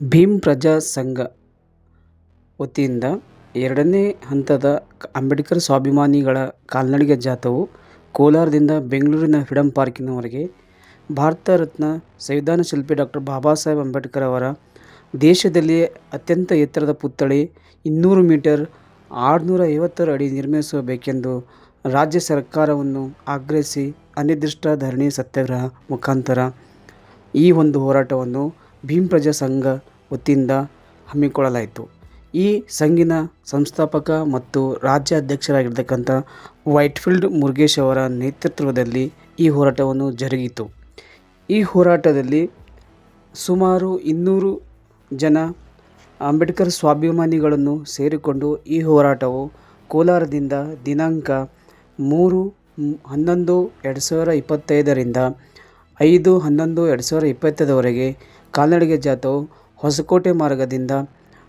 ಭೀಮ್ ಪ್ರಜಾ ಸಂಘ ವತಿಯಿಂದ ಎರಡನೇ ಹಂತದ ಅಂಬೇಡ್ಕರ್ ಸ್ವಾಭಿಮಾನಿಗಳ ಕಾಲ್ನಡಿಗೆ ಜಾಥವು ಕೋಲಾರದಿಂದ ಬೆಂಗಳೂರಿನ ಫ್ರೀಡಂ ಪಾರ್ಕಿನವರೆಗೆ ಭಾರತ ರತ್ನ ಸಂವಿಧಾನ ಶಿಲ್ಪಿ ಡಾಕ್ಟರ್ ಬಾಬಾ ಸಾಹೇಬ್ ಅಂಬೇಡ್ಕರ್ ಅವರ ದೇಶದಲ್ಲಿಯೇ ಅತ್ಯಂತ ಎತ್ತರದ ಪುತ್ಥಳಿ ಇನ್ನೂರು ಮೀಟರ್ ಆರುನೂರ ಐವತ್ತರ ಅಡಿ ನಿರ್ಮಿಸಬೇಕೆಂದು ರಾಜ್ಯ ಸರ್ಕಾರವನ್ನು ಆಗ್ರಹಿಸಿ ಅನಿರ್ದಿಷ್ಟ ಧರಣಿ ಸತ್ಯಾಗ್ರಹ ಮುಖಾಂತರ ಈ ಒಂದು ಹೋರಾಟವನ್ನು ಭೀಮ್ ಪ್ರಜಾ ಸಂಘ ವತಿಯಿಂದ ಹಮ್ಮಿಕೊಳ್ಳಲಾಯಿತು. ಈ ಸಂಘಿನ ಸಂಸ್ಥಾಪಕ ಮತ್ತು ರಾಜ್ಯ ಅಧ್ಯಕ್ಷರಾಗಿರ್ತಕ್ಕಂಥ ವೈಟ್ಫೀಲ್ಡ್ ಮುರುಗೇಶ್ ಅವರ ನೇತೃತ್ವದಲ್ಲಿ ಈ ಹೋರಾಟವನ್ನು ಜರುಗಿತು. ಈ ಹೋರಾಟದಲ್ಲಿ ಸುಮಾರು ಇನ್ನೂರು ಜನ ಅಂಬೇಡ್ಕರ್ ಸ್ವಾಭಿಮಾನಿಗಳನ್ನು ಸೇರಿಕೊಂಡು ಈ ಹೋರಾಟವು ಕೋಲಾರದಿಂದ ದಿನಾಂಕ ಮೂರು ಹನ್ನೊಂದು ಎರಡು ಸಾವಿರ ಇಪ್ಪತ್ತೈದರಿಂದ ಐದು ಹನ್ನೊಂದು ಎರಡು ಸಾವಿರ ಇಪ್ಪತ್ತೈದರವರೆಗೆ ಕಾಲ್ನಡಿಗೆ ಜಾಥಾವು ಹೊಸಕೋಟೆ ಮಾರ್ಗದಿಂದ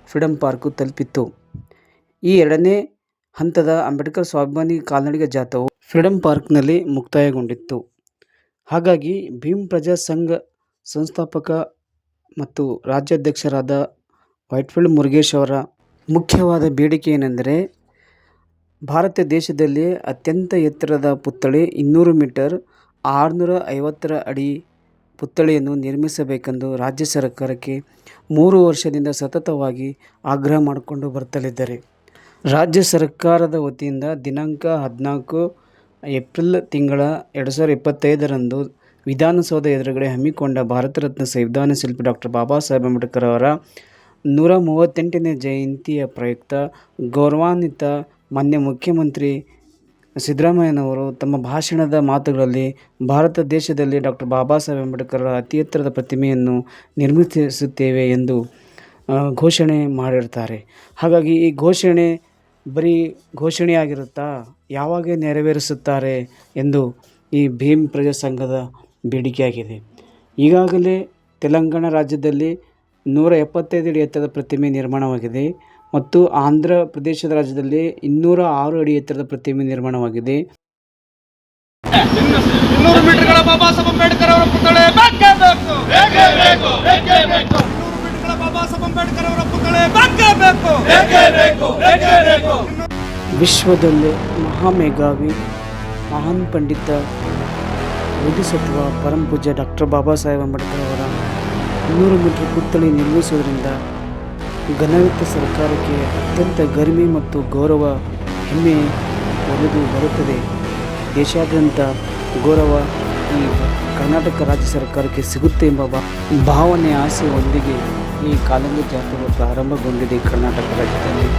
ಫ್ರೀಡಂ ಪಾರ್ಕು ತಲುಪಿತ್ತು. ಈ ಎರಡನೇ ಹಂತದ ಅಂಬೇಡ್ಕರ್ ಸ್ವಾಭಿಮಾನಿ ಕಾಲ್ನಡಿಗೆ ಜಾಥಾವು ಫ್ರೀಡಂ ಪಾರ್ಕ್ನಲ್ಲಿ ಮುಕ್ತಾಯಗೊಂಡಿತ್ತು. ಹಾಗಾಗಿ ಭೀಮ್ ಪ್ರಜಾ ಸಂಘ ಸಂಸ್ಥಾಪಕ ಮತ್ತು ರಾಜ್ಯಾಧ್ಯಕ್ಷರಾದ ವೈಟ್ಫೀಲ್ಡ್ ಮುರುಗೇಶ್ ಅವರ ಮುಖ್ಯವಾದ ಬೇಡಿಕೆ ಏನೆಂದರೆ, ಭಾರತ ದೇಶದಲ್ಲಿ ಅತ್ಯಂತ ಎತ್ತರದ ಪುತ್ಥಳಿ ಇನ್ನೂರು ಮೀಟರ್ ಆರುನೂರ ಐವತ್ತರ ಅಡಿ ಪುತ್ಥಳಿಯನ್ನು ನಿರ್ಮಿಸಬೇಕೆಂದು ರಾಜ್ಯ ಸರ್ಕಾರಕ್ಕೆ ಮೂರು ವರ್ಷದಿಂದ ಸತತವಾಗಿ ಆಗ್ರಹ ಮಾಡಿಕೊಂಡು ಬರ್ತಲಿದ್ದಾರೆ ರಾಜ್ಯ ಸರ್ಕಾರದ ವತಿಯಿಂದ ದಿನಾಂಕ ಹದಿನಾಲ್ಕು ಏಪ್ರಿಲ್ ತಿಂಗಳ ಎರಡು ಸಾವಿರದ ಇಪ್ಪತ್ತೈದರಂದು ವಿಧಾನಸೌಧ ಎದುರುಗಡೆ ಹಮ್ಮಿಕೊಂಡ ಭಾರತ ರತ್ನ ಸಂವಿಧಾನ ಶಿಲ್ಪಿ ಡಾಕ್ಟರ್ ಬಾಬಾ ಸಾಹೇಬ್ ಅಂಬೇಡ್ಕರ್ ಅವರ ನೂರ ಮೂವತ್ತೆಂಟನೇ ಜಯಂತಿಯ ಪ್ರಯುಕ್ತ ಗೌರವಾನ್ವಿತ ಮಾನ್ಯ ಮುಖ್ಯಮಂತ್ರಿ ಸಿದ್ದರಾಮಯ್ಯನವರು ತಮ್ಮ ಭಾಷಣದ ಮಾತುಗಳಲ್ಲಿ ಭಾರತ ದೇಶದಲ್ಲಿ ಡಾಕ್ಟರ್ ಬಾಬಾ ಸಾಹೇಬ್ ಅಂಬೇಡ್ಕರ್ ಅತಿ ಎತ್ತರದ ಪ್ರತಿಮೆಯನ್ನು ನಿರ್ಮಿಸುತ್ತೇವೆ ಎಂದು ಘೋಷಣೆ ಮಾಡಿರ್ತಾರೆ. ಹಾಗಾಗಿ ಈ ಘೋಷಣೆ ಬರೀ ಘೋಷಣೆಯಾಗಿರುತ್ತಾ, ಯಾವಾಗ ನೆರವೇರಿಸುತ್ತಾರೆ ಎಂದು ಈ ಭೀಮ್ ಪ್ರಜಾ ಸಂಘದ ಬೇಡಿಕೆಯಾಗಿದೆ. ಈಗಾಗಲೇ ತೆಲಂಗಾಣ ರಾಜ್ಯದಲ್ಲಿ ನೂರ ಎಪ್ಪತ್ತೈದು ಅಡಿ ಎತ್ತರದ ಪ್ರತಿಮೆ ನಿರ್ಮಾಣವಾಗಿದೆ. ಮತ್ತು ಆಂಧ್ರ ಪ್ರದೇಶದ ರಾಜ್ಯದಲ್ಲಿ ಇನ್ನೂರ ಆರು ಅಡಿ ಎತ್ತರದ ಪ್ರತಿಮೆ ನಿರ್ಮಾಣವಾಗಿದೆ. ವಿಶ್ವದಲ್ಲೇ ಮಹಾಮೇಘಾವಿ ಮಹಾನ್ ಪಂಡಿತ ಬೋಧಿಸತ್ವ ಪರಂ ಪೂಜ್ಯ ಡಾಕ್ಟರ್ ಬಾಬಾ ಸಾಹೇಬ್ ಅಂಬೇಡ್ಕರ್ ಅವರ ಇನ್ನೂರು ಮೀಟರ್ ಪುತ್ಥಳಿ ನಿರ್ಮಿಸುವುದರಿಂದ ಘನಯುತ ಸರ್ಕಾರಕ್ಕೆ ಅತ್ಯಂತ ಗರಿಮೆ ಮತ್ತು ಗೌರವ ಹೆಮ್ಮೆ ಒಲಿದು ಬರುತ್ತದೆ. ದೇಶಾದ್ಯಂತ ಗೌರವ ಈ ಕರ್ನಾಟಕ ರಾಜ್ಯ ಸರ್ಕಾರಕ್ಕೆ ಸಿಗುತ್ತೆ ಎಂಬ ಭಾವನೆ ಆಸೆಯೊಂದಿಗೆ ಈ ಕಾಲಂಗಿ ಜಾತ್ರೆ ಪ್ರಾರಂಭಗೊಂಡಿದೆ ಕರ್ನಾಟಕ ರಾಜ್ಯದಲ್ಲಿ.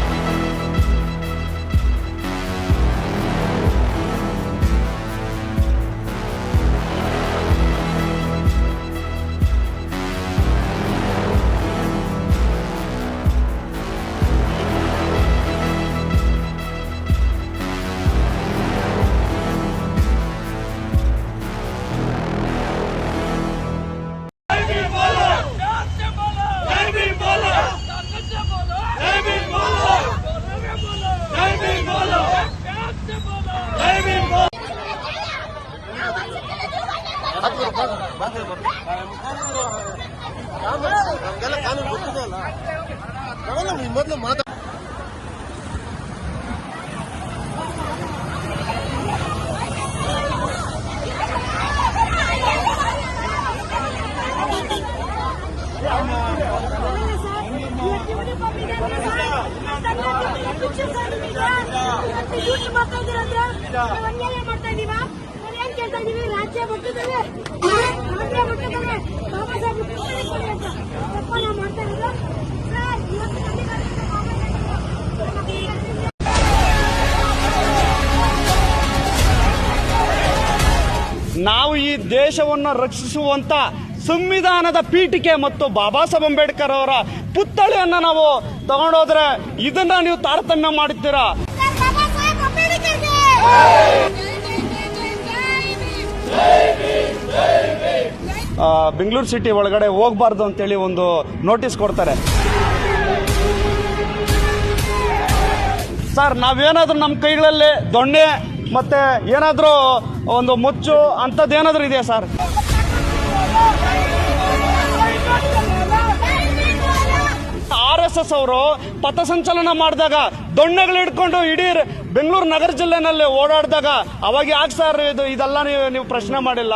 ನಾವು ನಾವು ಈ ದೇಶವನ್ನು ರಕ್ಷಿಸುವಂತ ಸಂವಿಧಾನದ ಪೀಠಿಕೆ ಮತ್ತು ಬಾಬಾ ಸಾಹೇಬ್ ಅಂಬೇಡ್ಕರ್ ಅವರ ಪುತ್ಥಳಿಯನ್ನು ನಾವು ತಗೊಂಡೋದ್ರೆ ಇದನ್ನ ನೀವು ತಾರತಮ್ಯ ಮಾಡುತ್ತೀರಾ ಬಾಬಾ ಸಾಹೇಬ್ ಅಂಬೇಡ್ಕರ್ಗೆ ಆ, ಬೆಂಗಳೂರು ಸಿಟಿ ಒಳಗಡೆ ಹೋಗ್ಬಾರ್ದು ಅಂತೇಳಿ ಒಂದು ನೋಟಿಸ್ ಕೊಡ್ತಾರೆ. ಸರ್ ನಾವೇನಾದ್ರೂ ನಮ್ಮ ಕೈಗಳಲ್ಲಿ ದೊಣ್ಣೆ ಮತ್ತೆ ಏನಾದರೂ ಒಂದು ಮುಚ್ಚು ಅಂಥದ್ದೇನಾದರೂ ಇದೆಯಾ ಸರ್ ಎಸ್ ಅವರು ಪಥಸಂಚಲನ ಮಾಡಿದಾಗ ದೊಣ್ಣೆಗಳು ಹಿಡ್ಕೊಂಡು ಇಡೀ ಬೆಂಗಳೂರು ನಗರ ಜಿಲ್ಲೆನಲ್ಲಿ ಓಡಾಡಿದಾಗ ಅವಾಗ ಯಾಕೆ ಸರ್ ಇದು ಇದೆಲ್ಲ ನೀವು ನೀವು ಪ್ರಶ್ನೆ ಮಾಡಿಲ್ಲ?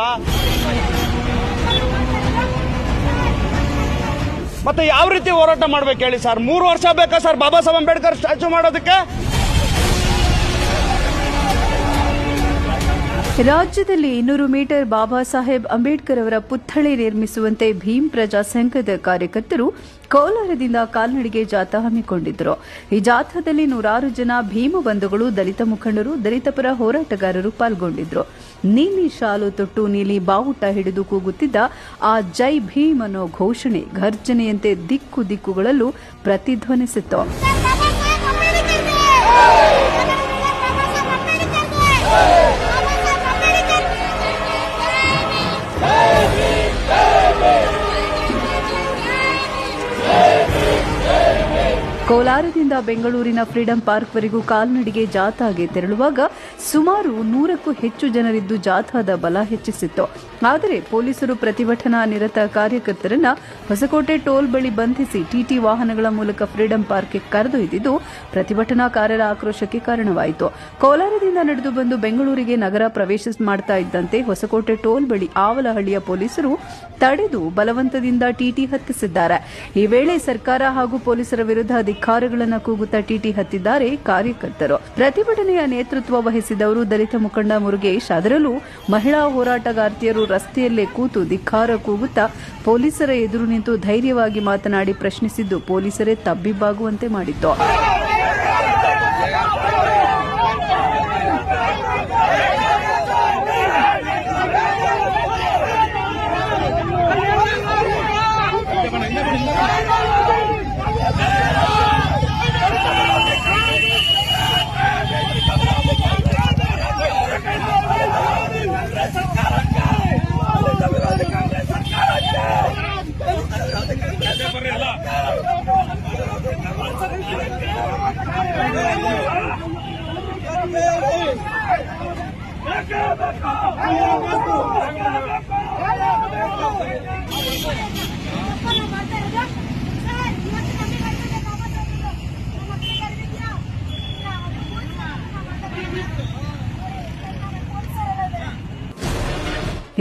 ಮತ್ತೆ ಯಾವ ರೀತಿ ಹೋರಾಟ ಮಾಡ್ಬೇಕು ಹೇಳಿ ಸರ್? ಮೂರು ವರ್ಷ ಬೇಕಾ ಸರ್ ಬಾಬಾ ಸಾಹೇಬ್ ಅಂಬೇಡ್ಕರ್ ಸ್ಟ್ಯಾಚು ಮಾಡೋದಕ್ಕೆ? ರಾಜ್ಯದಲ್ಲಿ ಇನ್ನೂರು ಮೀಟರ್ ಬಾಬಾ ಸಾಹೇಬ್ ಅಂಬೇಡ್ಕರ್ ಅವರ ಪುತ್ಥಳಿ ನಿರ್ಮಿಸುವಂತೆ ಭೀಮ್ ಪ್ರಜಾ ಸಂಘದ ಕಾರ್ಯಕರ್ತರು ಕೋಲಾರದಿಂದ ಕಾಲ್ನಡಿಗೆ ಜಾಥಾ ಹಮ್ಮಿಕೊಂಡಿದ್ದರು. ಈ ಜಾಥಾದಲ್ಲಿ ನೂರಾರು ಜನ ಭೀಮ ಬಂಧುಗಳು, ದಲಿತ ಮುಖಂಡರು ದಲಿತ ಪರ ಹೋರಾಟಗಾರರು ಪಾಲ್ಗೊಂಡಿದ್ದರು. ನೀಲಿ ಶಾಲು ತೊಟ್ಟು ನೀಲಿ ಬಾವುಟ ಹಿಡಿದು ಕೂಗುತ್ತಿದ್ದ ಆ ಜೈ ಭೀಮ್ ಅನ್ನೋ ಘೋಷಣೆ ಘರ್ಜನೆಯಂತೆ ದಿಕ್ಕು ದಿಕ್ಕುಗಳಲ್ಲೂ ಪ್ರತಿಧ್ವನಿಸಿತ್ತು. ಕೋಲಾರದಿಂದ ಬೆಂಗಳೂರಿನ ಫ್ರೀಡಂ ಪಾರ್ಕ್ವರೆಗೂ ಕಾಲ್ನಡಿಗೆ ಜಾಥಾಗೆ ತೆರಳುವಾಗ ಸುಮಾರು ನೂರಕ್ಕೂ ಹೆಚ್ಚು ಜನರಿದ್ದು ಜಾಥಾದ ಬಲ ಹೆಚ್ಚಿಸಿತ್ತು. ಆದರೆ ಪೊಲೀಸರು ಪ್ರತಿಭಟನಾ ನಿರತ ಕಾರ್ಯಕರ್ತರನ್ನ ಹೊಸಕೋಟೆ ಟೋಲ್ ಬಳಿ ಬಂಧಿಸಿ ಟಿಟಿ ವಾಹನಗಳ ಮೂಲಕ ಫ್ರೀಡಂ ಪಾರ್ಕ್ಗೆ ಕರೆದೊಯ್ದಿದ್ದು ಪ್ರತಿಭಟನಾಕಾರರ ಆಕ್ರೋಶಕ್ಕೆ ಕಾರಣವಾಯಿತು. ಕೋಲಾರದಿಂದ ನಡೆದು ಬಂದು ಬೆಂಗಳೂರಿಗೆ ನಗರ ಪ್ರವೇಶ ಮಾಡ್ತಾ ಇದ್ದಂತೆ ಹೊಸಕೋಟೆ ಟೋಲ್ ಬಳಿ ಆವಲಹಳ್ಳಿಯ ಪೊಲೀಸರು ತಡೆದು ಬಲವಂತದಿಂದ ಟಿಟಿ ಹತ್ತಿಸಿದ್ದಾರೆ. ಈ ವೇಳೆ ಸರ್ಕಾರ ಹಾಗೂ ಪೊಲೀಸರ ವಿರುದ್ಧ ಧಿಕ್ಕಾರಗಳನ್ನು ಕೂಗುತ್ತಾ ಟಿಟಿ ಹತ್ತಿದ್ದಾರೆ ಕಾರ್ಯಕರ್ತರು. ಪ್ರತಿಭಟನೆಯ ನೇತೃತ್ವ ವಹಿಸಿದವರು ದಲಿತ ಮುಖಂಡ ಮುರುಗೇಶ್. ಅದರಲ್ಲೂ ಮಹಿಳಾ ಹೋರಾಟಗಾರ್ತಿಯರು ರಸ್ತೆಯಲ್ಲೇ ಕೂತು ಧಿಕ್ಕಾರ ಕೂಗುತ್ತಾ ಪೊಲೀಸರ ಎದುರು ನಿಂತು ಧೈರ್ಯವಾಗಿ ಮಾತನಾಡಿ ಪ್ರಶ್ನಿಸಿದ್ದು ಪೊಲೀಸರೇ ತಬ್ಬಿಬ್ಬಾಗುವಂತೆ ಮಾಡಿತ್ತು. ಬೇಕು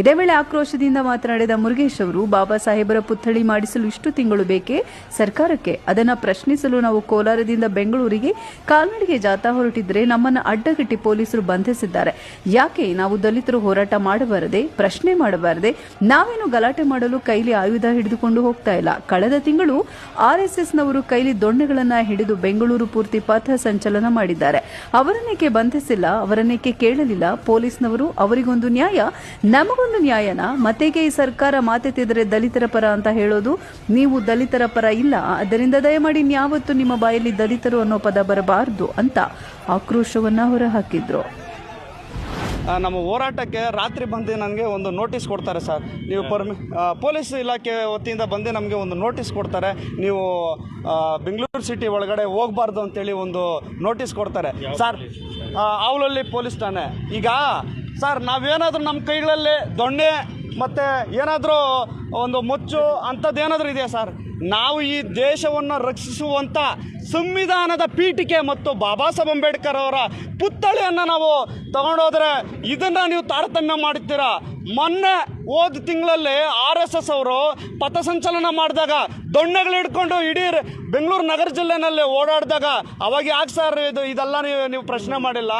ಇದೇ ವೇಳೆ ಆಕ್ರೋಶದಿಂದ ಮಾತನಾಡಿದ ಮುರುಗೇಶ್ ಅವರು, ಬಾಬಾ ಸಾಹೇಬರ ಪುತ್ಥಳಿ ಮಾಡಿಸಲು ಇಷ್ಟು ತಿಂಗಳು ಬೇಕೇ? ಸರ್ಕಾರಕ್ಕೆ ಅದನ್ನ ಪ್ರಶ್ನಿಸಲು ನಾವು ಕೋಲಾರದಿಂದ ಬೆಂಗಳೂರಿಗೆ ಕಾಲ್ನಡಿಗೆ ಜಾಥಾ ಹೊರಟಿದ್ರೆ ನಮ್ಮನ್ನ ಅಡ್ಡಗಟ್ಟಿ ಪೊಲೀಸರು ಬಂಧಿಸಿದ್ದಾರೆ. ಯಾಕೆ? ನಾವು ದಲಿತರು ಹೋರಾಟ ಮಾಡಬಾರದೆ, ಪ್ರಶ್ನೆ ಮಾಡಬಾರದೆ, ನಾವೇನು ಗಲಾಟೆ ಮಾಡಲು ಕೈಲಿ ಆಯುಧ ಹಿಡಿದುಕೊಂಡು ಹೋಗ್ತಾ ಇಲ್ಲ. ಕಳೆದ ತಿಂಗಳು ಆರ್ಎಸ್ಎಸ್ನವರು ಕೈಲಿ ದೊಣ್ಣೆಗಳನ್ನು ಹಿಡಿದು ಬೆಂಗಳೂರು ಪೂರ್ತಿ ಪಥ ಸಂಚಲನ ಮಾಡಿದ್ದಾರೆ. ಅವರನ್ನೇಕೆ ಬಂಧಿಸಿಲ್ಲ? ಅವರನ್ನೇಕೆ ಕೇಳಲಿಲ್ಲ? ಪೊಲೀಸ್ನವರು ಅವರಿಗೊಂದು ನ್ಯಾಯ? ನಮಗೊಂದು ನ್ಯಾಯನ ಮತ್ತೆಗೆ ಈ ಸರ್ಕಾರ ಮಾತೆತ್ತಿದರೆ ದಲಿತರ ಪರ ಅಂತ ಹೇಳೋದು ನೀವು ದಲಿತರ ಪರ ಇಲ್ಲ. ಅದರಿಂದ ದಯಮಾಡಿ ಇನ್ಯಾವತ್ತೂ ನಿಮ್ಮ ಬಾಯಲ್ಲಿ ದಲಿತರು ಅನ್ನೋ ಪದ ಬರಬಾರದು ಅಂತ ಆಕ್ರೋಶವನ್ನ ಹೊರಹಾಕಿದ್ರು. ನಮ್ಮ ಹೋರಾಟಕ್ಕೆ ರಾತ್ರಿ ಬಂದು ನನಗೆ ಒಂದು ನೋಟಿಸ್ ಕೊಡ್ತಾರೆ ಸರ್. ನೀವು ಪರ್ಮಿ ಪೊಲೀಸ್ ಇಲಾಖೆ ವತಿಯಿಂದ ಬಂದು ನಮಗೆ ಒಂದು ನೋಟಿಸ್ ಕೊಡ್ತಾರೆ. ನೀವು ಬೆಂಗಳೂರು ಸಿಟಿ ಒಳಗಡೆ ಹೋಗಬಾರ್ದು ಅಂತೇಳಿ ಒಂದು ನೋಟಿಸ್ ಕೊಡ್ತಾರೆ. ಸರ್ ಅವಳಲ್ಲಿ ಅವಲಲ್ಲಿ ಪೊಲೀಸ್ ಠಾಣೆ. ಈಗ ಸರ್, ನಾವೇನಾದರೂ ನಮ್ಮ ಕೈಗಳಲ್ಲಿ ದೊಣ್ಣೆ ಮತ್ತು ಏನಾದರೂ ಒಂದು ಮುಚ್ಚು ಅಂಥದ್ದೇನಾದರೂ ಇದೆಯಾ ಸರ್? ನಾವು ಈ ದೇಶವನ್ನು ರಕ್ಷಿಸುವಂಥ ಸಂವಿಧಾನದ ಪೀಠಿಕೆ ಮತ್ತು ಬಾಬಾ ಸಾಹೇಬ್ ಅಂಬೇಡ್ಕರ್ ಅವರ ಪುತ್ಥಳಿಯನ್ನು ನಾವು ತಗೊಂಡೋದ್ರೆ ಇದನ್ನು ನೀವು ತಾರತಮ್ಯ ಮಾಡುತ್ತೀರಾ? ಮೊನ್ನೆ ಹೋದ ತಿಂಗಳಲ್ಲಿ ಆರ್ ಎಸ್ ಎಸ್ ಅವರು ಪಥಸಂಚಲನ ಮಾಡಿದಾಗ, ದೊಣ್ಣೆಗಳು ಹಿಡ್ಕೊಂಡು ಇಡೀ ಬೆಂಗಳೂರು ನಗರ ಜಿಲ್ಲೆನಲ್ಲಿ ಓಡಾಡಿದಾಗ, ಅವಾಗ ಯಾಕೆ ಸರ್ ಇದು ಇದೆಲ್ಲ ನೀವು ನೀವು ಪ್ರಶ್ನೆ ಮಾಡಿಲ್ಲ?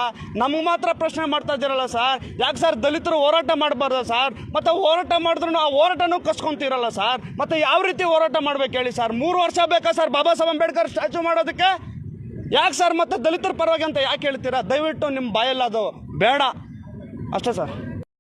ನಮಗೆ ಮಾತ್ರ ಪ್ರಶ್ನೆ ಮಾಡ್ತಾ ಇದ್ದೀರಲ್ಲ ಸರ್. ಯಾಕೆ ಸರ್ ದಲಿತರು ಹೋರಾಟ ಮಾಡಬಾರ್ದು ಸರ್? ಮತ್ತು ಹೋರಾಟ ಮಾಡಿದ್ರು ಆ ಹೋರಾಟನೂ ಕಸ್ಕೊಂತೀರಲ್ಲ ಸರ್? ಮತ್ತು ಯಾವ ರೀತಿ ಹೋರಾಟ ಮಾಡ್ಬೇಕು ಹೇಳಿ ಸರ್? ಮೂರು ವರ್ಷ ಬೇಕಾ ಸರ್ ಬಾಬಾ ಸಾಹೇಬ್ ಅಂಬೇಡ್ಕರ್ ಸ್ಟ್ಯಾಚು ಮಾಡೋದಕ್ಕೆ? ಯಾಕೆ ಸರ್ ಮತ್ತು ದಲಿತರ ಪರವಾಗಿ ಅಂತ ಯಾಕೆ ಹೇಳ್ತೀರಾ? ದಯವಿಟ್ಟು ನಿಮ್ಮ ಬಾಯಲ್ಲ ಅದು ಬೇಡ. ಅಷ್ಟೇ ಸರ್.